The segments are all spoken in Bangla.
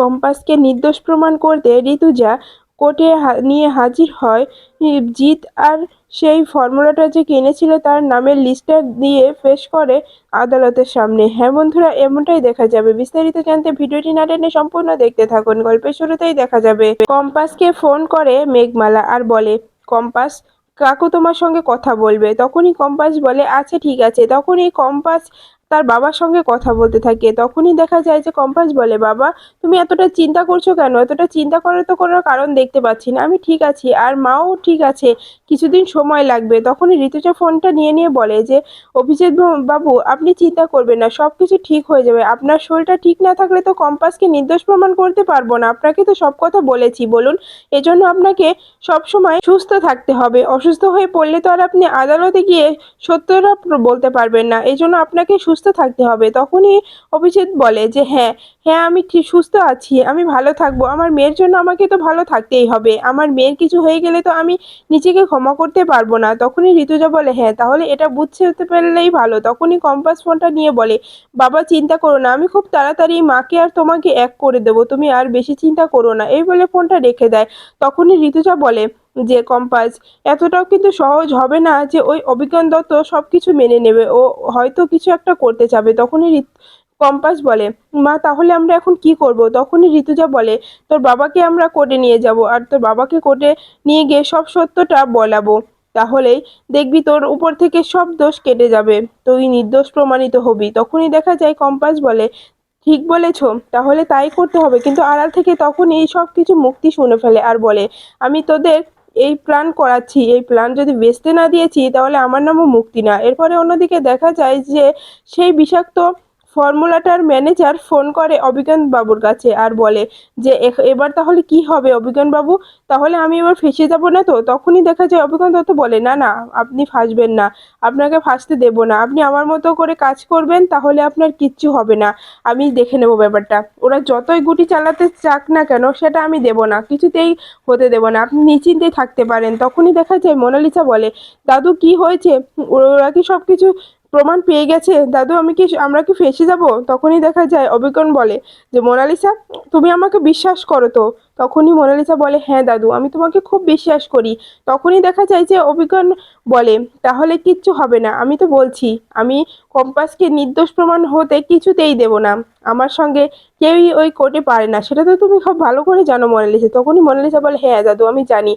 কম্পাসকে নির্দোষ প্রমাণ করতে ঋতুজা কোর্টে নিয়ে হাজির হয়। জিৎ আর সেই ফর্মুলাটা যে কিনেছিল তার নামের লিস্টটা দিয়ে পেশ করে আদালতের সামনে। হ্যাঁ বন্ধুরা, এমনটাই দেখা যাবে। বিস্তারিত জানতে ভিডিওটি না টেনে সম্পূর্ণ দেখতে থাকুন। গল্পের শুরুতেই দেখা যাবে। কম্পাসকে ফোন করে মেঘমালা আর বলে, কম্পাস, কাকু তোমার সঙ্গে কথা বলবে। তখনই কম্পাস বলে আচ্ছা ঠিক আছে। তখনই কম্পাস তার বাবার সঙ্গে কথা বলতে থাকে। তখনই দেখা যায় যে কম্পাস বলে, বাবা, তুমি এতটা চিন্তা করছ কেন? এতটা চিন্তা করার তো কোনো কারণ দেখতে পাচ্ছি না। আমি ঠিক আছি, আর মাও ঠিক আছে, কিছুদিন সময় লাগবে। তখনই ঋতুজা ফোনটা নিয়ে নিয়ে বলে যে, অভিজিৎ বাবু- আপনি চিন্তা করবেন না সব কিছু ঠিক হয়ে যাবে। আপনার শরীরটা ঠিক না থাকলে তো কম্পাসকে নির্দোষ প্রমাণ করতে পারব না। আপনাকে তো সব কথা বলেছি, বলুন। এজন্য আপনাকে সব সময় সুস্থ থাকতে হবে। অসুস্থ হয়ে পড়লে তো আর আপনি আদালতে গিয়ে সত্যটা প্র- বলতে পারবেন না। এই জন্য আপনাকে সুস্থ থাকতে হবে। তখনই অভিজিৎ বলে যে হ্যাঁ হ্যাঁ আমি ঠিক সুস্থ আছি, আমি ভালো থাকব। আমার মেয়ের জন্য আমাকে তো ভালো থাকতেই হবে। আমার মেয়ের কিছু হয়ে গেলে তো আমি নিজেকে ক্ষমা করতে পারব না। তখনই ঋতুজা বলে হ্যাঁ তাহলে এটা বুঝতে পারলেই ভালো। তখনই কম্পাস ফোনটা নিয়ে বলে, বাবা, চিন্তা করো না, আমি খুব তাড়াতাড়ি মাকে আর তোমাকে এক করে দেবো। তুমি আর বেশি চিন্তা করো না। এই বলে ফোনটা রেখে দেয়। তখনই ঋতুজা বলে যে কম্পাস। এতটাও কিন্তু সহজ হবে না যে ওই অভিজ্ঞান দত্ত সব কিছু মেনে নেবে। ও হয়তো কিছু একটা করতে চাবে। তখনই কম্পাস বলে, মা, তাহলে আমরা এখন কি করব? তখনই ঋতুজা বলে, তোর বাবাকে আমরা কোর্টে নিয়ে যাব আর তোর বাবাকে কোর্টে নিয়ে গিয়ে সব সত্যটা বলাবো। তাহলেই দেখবি তোর উপর থেকে সব দোষ কেটে যাবে। তুই নির্দোষ প্রমাণিত হবি। তখনই দেখা যায় কম্পাস বলে, ঠিক বলেছ, তাহলে তাই করতে হবে। কিন্তু আড়াল থেকে তখন এই সব কিছু মুক্তি শুনে ফেলে আর বলে, আমি তোদের এই প্ল্যান করাচ্ছি, এই প্ল্যান যদি বেচতে না দিয়েছি, তাহলে আমার নামও মুক্তি না। এরপরে অন্যদিকে দেখা যায় যে সেই বিষাক্ত ফর্মুলাটার ম্যানেজার ফোন করে অভিজ্ঞান বাবুর কাছে আর বলে যে এবার তাহলে কি হবে অভিজ্ঞান বাবু? তাহলে আমি এবার ফেসে যাব না তো? তখনই দেখা যায় অভিজ্ঞান দত্ত বলে, না না, আপনি ফাঁসবেন না, আপনাকে ফাঁসতে দেব না। আপনি আমার মতো করে কাজ করবেন তাহলে আপনার কিচ্ছু হবে না। আমি দেখে নেব ব্যাপারটা। ওরা যতই গুটি চালাতে চাক না কেন, সেটা আমি দেব না, কিছুতেই হতে দেব না। আপনি নিশ্চিন্তে থাকতে পারেন। তখনই দেখা যায় মোনালিসা বলে, দাদু, কি হয়েছে? ওরা কি সব কিছু প্রমাণ পেয়ে গেছে। দাদু, আমি কি, আমরা কি ফেসে যাব? তখনই দেখা যায় অভিজ্ঞান বলে যে, মোনালিসা, তুমি আমাকে বিশ্বাস করো তো? তখনই মোনালিসা বলে হ্যাঁ দাদু, আমি তোমাকে খুব বিশ্বাস করি। তখনই দেখা যায় যে অভিজ্ঞান বলে, তাহলে কিচ্ছু হবে না, আমি তো বলছি, আমি কম্পাসকে নির্দোষ প্রমাণ হতে কিছুতেই দেব না। আমার সঙ্গে কেউই ওই কোর্টে পারে না। সেটা তো তুমি খুব ভালো করে জানো মোনালিসা। তখনই মোনালিসা বলে হ্যাঁ দাদু, আমি জানি।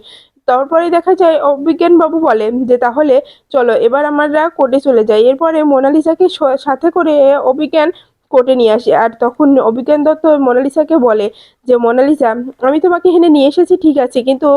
তারপরে দেখা যায় অভিজ্ঞান বাবু বলে যে, তাহলে চলো, এবার আমরা কোর্টে চলে যাই। এরপরে মোনালিসাকে সাথে করে অভিজ্ঞান কোর্টে নিয়ে আসে। আর তখন অভিজ্ঞান দত্ত মোনালিসাকে বলে যে, মোনালিসা, আমি তোমাকে এখানে নিয়ে এসেছি, ঠিক আছে, কিন্তু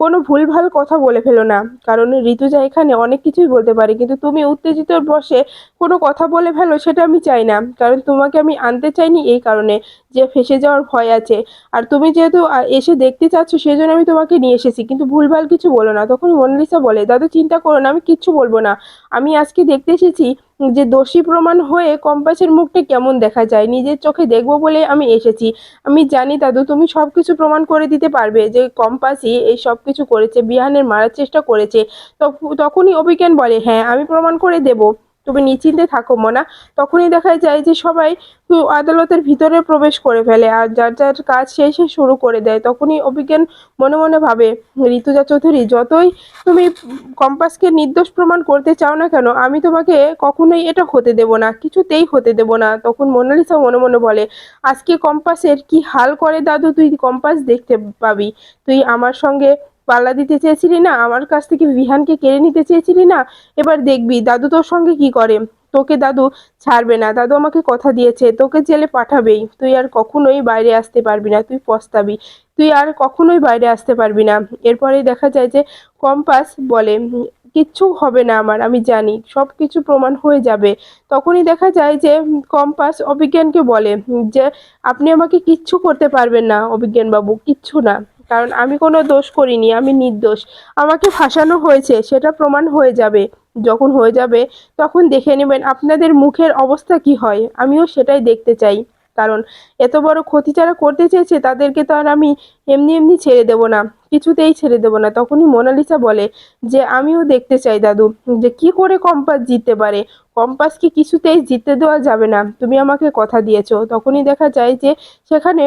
কোনো ভুলভাল কথা বলে ফেলো না। কারণ ঋতুজা এখানে অনেক কিছুই বলতে পারে, কিন্তু তুমি উত্তেজিত বসে কোনো কথা বলে ফেলো, সেটা আমি চাই না। কারণ তোমাকে আমি আনতে চাইনি এই কারণে। যে ফেসে যাওয়ার ভয় আছে। আর তুমি যেহেতু এসে দেখতে চাচ্ছ সেই জন্য আমি তোমাকে নিয়ে এসেছি। কিন্তু ভুলভাল কিছু বলো না। তখন মোনালিসা বলে, দাদু, চিন্তা করো না, আমি কিচ্ছু বলব না। আমি আজকে দেখতে এসেছি যে দোষী প্রমাণ হয়ে কম্পাসের মুখটা কেমন দেখা যায়। নিজের চোখে দেখব বলে আমি এসেছি। আমি জানি দাদু, তুমি সব কিছু প্রমাণ করে দিতে পারবে যে কম্পাসই এই সব কিছু করেছে, বিহানের মারার চেষ্টা করেছে। তখ- তখনই অভিজ্ঞান বলে হ্যাঁ আমি প্রমাণ করে দেব। তুমি নিশ্চিন্তে থাকো, মনা। তখনই দেখা যায় যে সবাই আদালতের ভিতরে প্রবেশ করে ফেলে আর যার যার কাজ সে শুরু করে দেয়। তখনই অভিজ্ঞান মনে মনে ভাবে, ঋতুজা চৌধুরী, যতই তুমি কম্পাসকে নির্দোষ প্রমাণ করতে চাও না কেন, আমি তোমাকে কখনোই এটা হতে দেব না, কিছুতেই হতে দেব না। তখন মোনালিসা মনে মনে বলে, আজকে কম্পাসের কি হাল করে দাদু? তুই কম্পাস দেখতে পাবি। তুই আমার সঙ্গে পাল্লা দিতে চেয়েছিলি না? আমার কাছ থেকে বিহানকে কেড়ে নিতে চেয়েছিলি না? এবার দেখবি, দাদু তোর সঙ্গে কি করে? তোকে দাদু ছাড়বে না। দাদু আমাকে কথা দিয়েছে, তোকে জেলে পাঠাবেই। তুই আর কখনোই বাইরে আসতে পারবি না। তুই পস্তাবি। তুই আর কখনোই বাইরে আসতে পারবি না। এরপরে দেখা যায় যে কম্পাস বলে, কিচ্ছু হবে না আমার, আমি জানি। সব কিছু প্রমাণ হয়ে যাবে। তখনই দেখা যায় যে কম্পাস অভিজ্ঞানকে বলে যে, আপনি আমাকে কিচ্ছু করতে পারবেন না অভিজ্ঞান বাবু কিচ্ছু না। কারণ আমি কোনো দোষ করিনি, আমি নির্দোষ। আমাকে ফাঁসানো হয়েছে, সেটা প্রমাণ হয়ে যাবে। যখন হয়ে যাবে, তখন দেখে নেবেন আপনাদের মুখের অবস্থা কি হয়। আমিও সেটাই দেখতে চাই। কারণ এত বড় ক্ষতি যারা করতে চেয়েছে, তাদেরকে তো আর আমি এমনি এমনি ছেড়ে দেব না। কিছুতেই ছেড়ে দেব না। তখনই মোনালিসা বলে যে, আমিও দেখতে চাই দাদু, যে কি করে কম্পাস জিততে পারে? কম্পাসকে কিছুতেই জিততে দেওয়া যাবে না। তুমি আমাকে কথা দিয়েছ। তখনই দেখা যায় যে, সেখানে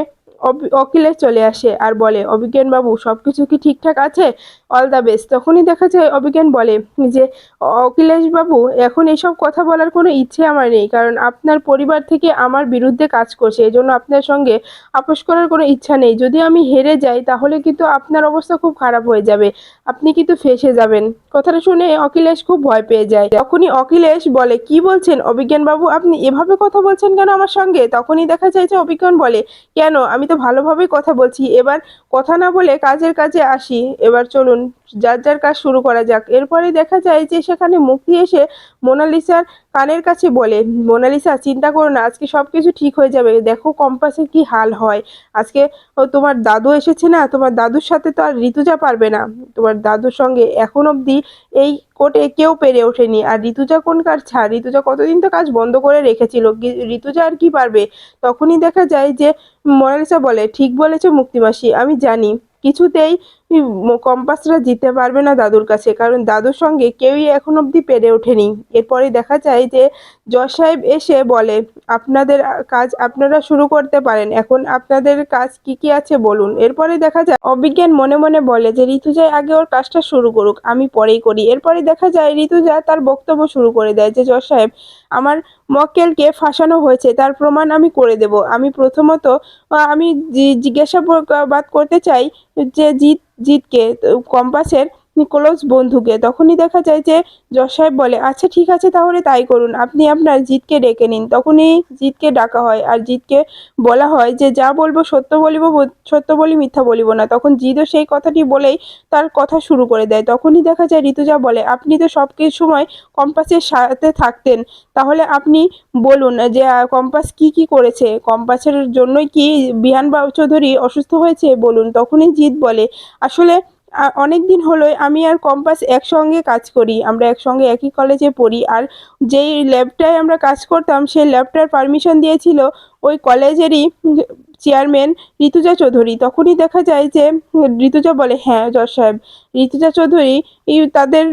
অখিলেশ চলে আসে আর বলে, অভিজ্ঞান বাবু সব কিছু কি ঠিকঠাক আছে? All the best. তখনই দেখা যায়, অভিজ্ঞান বলে, যে, অখিলেশ বাবু, এখন এসব কথা বলার কোনো ইচ্ছে আমার নেই, কারণ আপনার পরিবার থেকে আমার বিরুদ্ধে কাজ করছে, এজন্য আপনার সঙ্গে আপোষ করার কোনো ইচ্ছা নেই। যদি আমি হেরে যাই, তাহলে কিন্তু আপনার অবস্থা খুব খারাপ হয়ে যাবে। আপনি কিন্তু ফেসে যাবেন। কথাটা শুনে অখিলেশ খুব ভয় পেয়ে যায়। তখনই অখিলেশ বলে, কি বলছেন? অভিজ্ঞান বাবু, আপনি এভাবে কথা বলছেন কেন আমার সঙ্গে? তখনই দেখা যায় যে অভিজ্ঞান বলে, কেন? আমি তো ভালোভাবেই কথা বলছি। এবার কথা না বলে কাজের কাজে আসি। এবার চলুন, যার যার কাজ শুরু করা যাক। এরপরে দেখা যায় যে সেখানে মুক্তি এসে মোনালিসার কানের কাছে বলে, মোনালিসা, চিন্তা করো না, আজকে সব কিছু ঠিক হয়ে যাবে। দেখো কম্পাসের কি হাল হয়। আজকে তোমার দাদু এসেছে না, তোমার দাদুর সাথে তো আর ঋতুজা পারবে না। তোমার দাদুর সঙ্গে এখন অবধি এই কোর্টে কেউ পেরে ওঠেনি। আর ঋতুজা কোন কার ছাড়, ঋতুজা কতদিন তো কাজ বন্ধ করে রেখেছিল। ঋতুজা আর কি পারবে? তখনই দেখা যায় যে মোনালিসা বলে, ঠিক বলেছ মুক্তিমাসি আমি জানি। কিছুতেই কম্পাসরা জিততে পারবে না দাদুর কাছে। কারণ দাদুর সঙ্গে কেউই এখন অবধি পেরে ওঠেনি। এরপরে দেখা যায় যে জজ সাহেব এসে বলে, আপনাদের কাজ আপনারা শুরু করতে পারেন। এখন আপনাদের কাজ কি কি আছে বলুন। এরপরে দেখা যায়, অবিজ্ঞান মনে মনে বলে যে, ঋতুজা আগে ওর কাজটা শুরু করুক, আমি পরেই করি। এরপরে দেখা যায়, ঋতুজা তার বক্তব্য শুরু করে দেয় যে, জজ সাহেব, আমার মক্কেলকে ফাঁসানো হয়েছে, তার প্রমাণ আমি করে দেব। আমি প্রথমত, আমি জিজ্ঞাসাবাদ করতে চাই যে জিৎ জিৎকে তো কম্পাসের ক্লোজ বন্ধুকে। তখনই দেখা যায় যে জজ সাহেব বলে আচ্ছা ঠিক আছে, তাহলে তাই করুন। আপনি আপনার জিতকে ডেকে নিন। তখনই জিতকে ডাকা হয় আর জিতকে বলা হয় যে, যা বলব সত্য বলিব সত্য বলি, মিথ্যা বলিব না। তখন জিদও সেই কথাটি বলেই তার কথা শুরু করে দেয়। তখনই দেখা যায় ঋতুজা বলে, আপনি তো সব সময় কম্পাসের সাথে থাকতেন। তাহলে আপনি বলুন যে কম্পাস কি কি করেছে? কম্পাসের জন্যই কি বিহান চৌধুরী অসুস্থ হয়েছে? বলুন। তখনই জিৎ বলে, আসলে অনেক দিন হলোই আমি আর কম্পাস একসঙ্গে কাজ করি। আমরা একসঙ্গে একই কলেজে পড়ি। আর যেই ল্যাবটায় আমরা কাজ করতাম, সেই ল্যাবটার পারমিশন দিয়েছিল ওই কলেজেরই চেয়ারম্যান ঋতুজা চৌধুরী। তখনই দেখা যায় যে ঋতুজা বলে হ্যাঁ জজ সাহেব। ঋতুজা চৌধুরী তাদের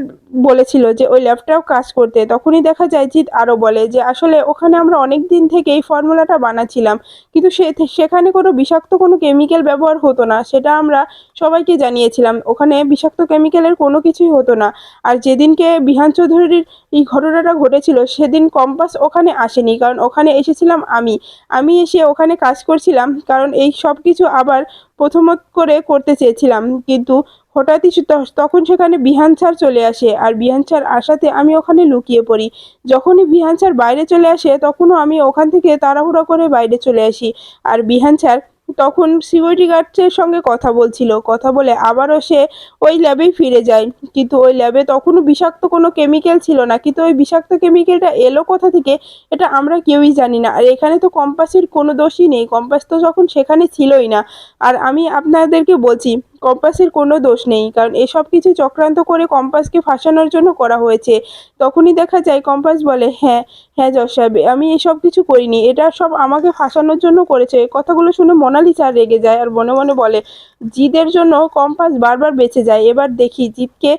বলেছিল যে, ওই ল্যাবটাও কাজ করতে। তখনই দেখা যায় জিৎ আরও বলে যে, আসলে ওখানে আমরা অনেক দিন থেকে এই ফর্মুলাটা বানাচ্ছিলাম, কিন্তু সে সেখানে কোনো বিষাক্ত কোনো কেমিক্যাল ব্যবহার হতো না। সেটা আমরা সবাইকে জানিয়েছিলাম, ওখানে বিষাক্ত কেমিক্যালের কোনো কিছুই হতো না। আর যেদিনকে বিহান চৌধুরীর এই ঘটনাটা ঘটেছিল, সেদিন কম্পাস ওখানে আসেনি, কারণ ওখানে এসেছিলাম আমি। আমি এসে ওখানে কাজ করছিলাম, কারণ এই সব কিছু আবার প্রথমত করে করতে চেয়েছিলাম। কিন্তু হঠাৎই তখন সেখানে বিহান স্যার চলে আসে আর বিহান স্যার আসাতে আমি ওখানে লুকিয়ে পড়ি। যখনই বিহান স্যার বাইরে চলে আসে, তখনও আমি ওখান থেকে তাড়াহুড়ো করে বাইরে চলে আসি। আর বিহান স্যার তখন সিকিউরিটি গার্ডের সঙ্গে কথা বলছিল। কথা বলে আবারও সে ওই ল্যাবেই ফিরে যায়। কিন্তু ওই ল্যাবে তখনও বিষাক্ত কোনো কেমিক্যাল ছিল না। কিন্তু ওই বিষাক্ত কেমিক্যালটা এলো কোথা থেকে, এটা আমরা কেউই জানি না। আর এখানে তো কম্পাসের কোনো দোষই নেই। কম্পাস তো যখন সেখানে ছিলই না। আর আমি আপনাদেরকে বলছি কম্পাসের কোনো দোষ নেই, কারণ এসব কিছু চক্রান্ত করে কম্পাসকে ফাঁসানোর জন্য করা হয়েছে। তখনই দেখা যায়, কম্পাস বলে হ্যাঁ হ্যাঁ যশ সাহেব, আমি এসব কিছু করিনি, এটা সব আমাকে ফাঁসানোর জন্য করেছে। কথাগুলো শুনে মোনালি মোনালিসা রেগে যায় আর মনে মনে বলে, জিদের জন্য কম্পাস বারবার বেঁচে যায়, এবার দেখি জিতকে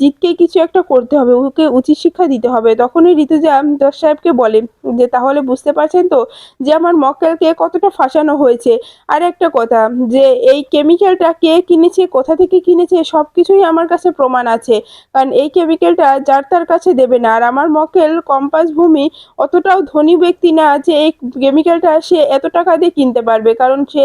জিতকে কিছু একটা করতে হবে, ওকে উচিত শিক্ষা দিতে হবে। তখনই ঋতুজা জজ সাহেবকে বলে, যে তাহলে বুঝতে পারছেন তো যে আমার মক্কেলকে কতটা ফাঁসানো হয়েছে? আর একটা কথা, যে এই কেমিক্যালটা কে কিনেছে, কোথা থেকে কিনেছে সব কিছুই আমার কাছে প্রমাণ আছে। কারণ এই কেমিক্যালটা যার তার কাছে দেবে না। আর আমার মকেল কম্পাস ভূমি অতটাও ধনী ব্যক্তি না যে এই কেমিক্যালটা সে এত টাকা দিয়ে কিনতে পারবে। কারণ সে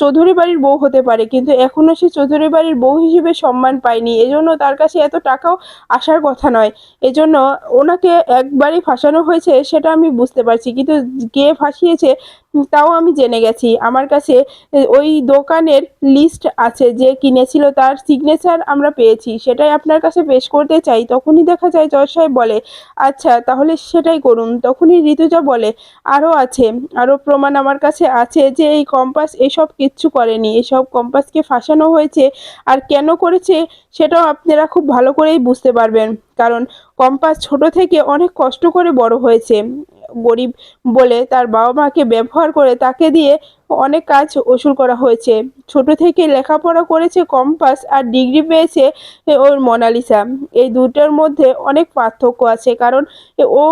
চৌধুরী বাড়ির বউ হতে পারে, কিন্তু এখনও সে চৌধুরী বাড়ির বউ হিসেবে সম্মান পায়নি। এজন্য তার কাছে এত টাকাও আসার কথা নয়। এজন্য ওনাকে একবারই ফাঁসানো হয়েছে, সেটা আমি বুঝতে পারছি। কিন্তু কে ফাঁসিয়েছে তাও আমি জেনে গেছি। আমার কাছে ওই দোকানের লিস্ট আছে যে কিনেছিল তার সিগনেচার আমরা পেয়েছি। সেটাই আপনার কাছে পেশ করতে চাই, তখনই দেখা যায় জজ সাহেব বলে আচ্ছা তাহলে সেটাই করুন। তখনই ঋতুজা বলে আরও আছে আরও প্রমাণ আমার কাছে আছে যে এই কম্পাস এসব কিচ্ছু করেনি। এসব কম্পাসকে ফাঁসানো হয়েছে আর কেন করেছে সেটাও আপনারা খুব ভালো করেই বুঝতে পারবেন। কারণ কম্পাস ছোট থেকে অনেক কষ্ট করে বড় হয়েছে। গরিব বলে তার বাবা মাকে ব্যবহার করে তাকে দিয়ে অনেক কাজ ওসুল করা হয়েছে। ছোট থেকে লেখাপড়া করেছে কম্পাস আর ডিগ্রি পেয়েছে ওর মোনালিসা। এই দুটোর মধ্যে অনেক পার্থক্য আছে কারণ ও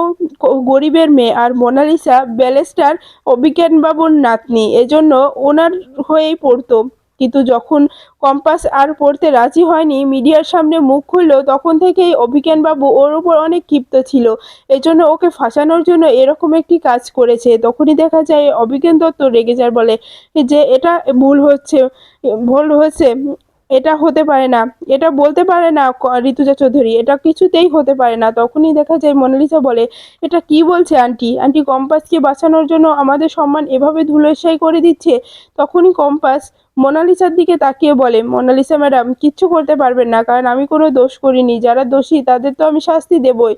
গরিবের মেয়ে আর মোনালিসা ব্যালেস্টার অভিজ্ঞানবাবুর নাতনি। এজন্য ওনার হয়েই পড়তো। কিন্তু যখন কম্পাস আর পড়তে রাজি হয়নি, মিডিয়ার সামনে মুখ খুললো, তখন থেকেই অভিজ্ঞানবাবু ওর উপর অনেক ক্ষিপ্ত ছিল। এজন্য ওকে ফাঁসানোর জন্য এরকম একটি কাজ করেছে। তখনই দেখা যায়, অভিজ্ঞান দত্ত রেগে যায়, বলে, যে এটা ভুল হচ্ছে, ভুল হয়েছে এটা হতে পারে না। এটা বলতে পারে না ঋতুজা চৌধুরী, এটা কিছুতেই হতে পারে না। তখনই দেখা যায়, মোনালিসা বলে, এটা কি বলছে, আন্টি? আন্টি, কম্পাসকে বাঁচানোর জন্য আমাদের সম্মান এভাবে ধুলোসাই করে দিচ্ছে? তখনই কম্পাস মোনালিসার দিকে তাকিয়ে বলে, মোনালিসা ম্যাডাম, কিচ্ছু করতে পারবেন না, কারণ আমি কোনো দোষ করিনি। যারা দোষী, তাদের তো আমি শাস্তি দেবই।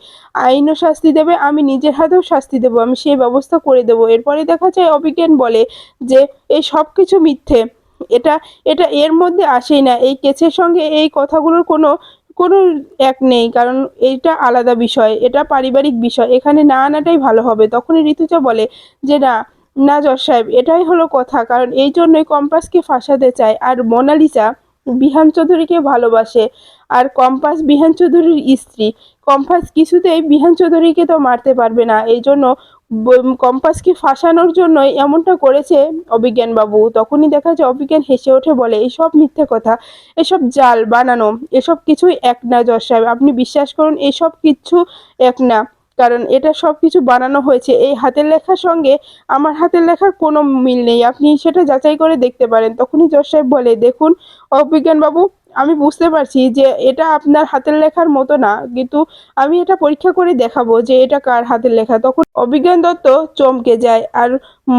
আইনও শাস্তি দেবে, আমি নিজের হাতেও শাস্তি দেবো, আমি সেই ব্যবস্থা করে দেবো। এরপরে দেখা যায়, অভিজ্ঞান বলে যে, এই সব কিছু মিথ্যে। এটা এটা এর মধ্যে আসেই না। এই কেসের সঙ্গে এই কথাগুলোর কোনো কোনো এক নেই, কারণ এইটা আলাদা বিষয়, এটা পারিবারিক বিষয়। এখানে না আনাটাই ভালো হবে। তখনই ঋতুজা বলে যে, না না জজ সাহেব, এটাই হলো কথা। কারণ এই জন্যই কম্পাসকে ফাঁসাতে চায়। আর মোনালিসা বিহান চৌধুরীকে ভালোবাসে। আর কম্পাস বিহান চৌধুরীর স্ত্রী। কম্পাস কিছুতেই বিহান চৌধুরীকে তো মারতে পারবে না। এই জন্য কম্পাসকে ফাঁসানোর জন্যই এমনটা করেছে অভিজ্ঞান বাবু তখনই দেখা যায় অভিজ্ঞান হেসে ওঠে, বলে, এসব মিথ্যে কথা। এসব জাল বানানো। এসব কিছুই এক না জজ সাহেব। আপনি বিশ্বাস করুন, এসব কিচ্ছু এক না। কারণ এটা সব কিছু বানানো হয়েছে। এই হাতের লেখার সঙ্গে আমার হাতের লেখার কোনো মিল নেই। আপনি সেটা যাচাই করে দেখতে পারেন। তখনই জজ সাহেব বলে, দেখুন অভিজ্ঞান বাবু আমি বুঝতে পারছি যে এটা আপনার হাতের লেখার মতো না, কিন্তু আমি এটা পরীক্ষা করে দেখাবো যে এটা কার হাতের লেখা। তখন অভিজ্ঞান দত্ত চমকে যায় আর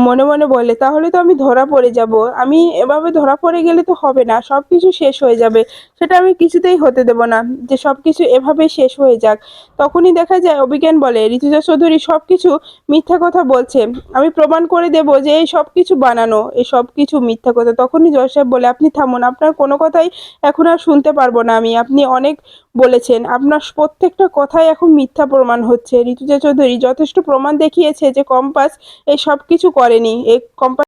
মনে মনে বলে, তাহলে তো আমি ধরা পড়ে যাব। আমি এভাবে ধরা পড়ে গেলে তো হবে না সব কিছু শেষ হয়ে যাবে। সেটা আমি কিছুতেই হতে দেব না, যে সব কিছু এভাবে শেষ হয়ে যাক। তখনই দেখা যায়, অভিজ্ঞান বলে, ঋতুজা চৌধুরী সব কিছু মিথ্যা কথা বলছে। আমি প্রমাণ করে দেব যে এই সব কিছু বানানো, এই সব কিছু মিথ্যা কথা। তখনই জয় সাহেব বলে, আপনি থামুন, আপনার কোনো কথাই এখন আর শুনতে পারব না আমি। আপনি অনেক বলেছেন। আপনার প্রত্যেকটা কথাই এখন মিথ্যা প্রমাণ হচ্ছে। ঋতুজা চৌধুরী যথেষ্ট প্রমাণ দেখিয়েছে যে কম্পাস এই সব কিছু করেনি। এই কম্পাস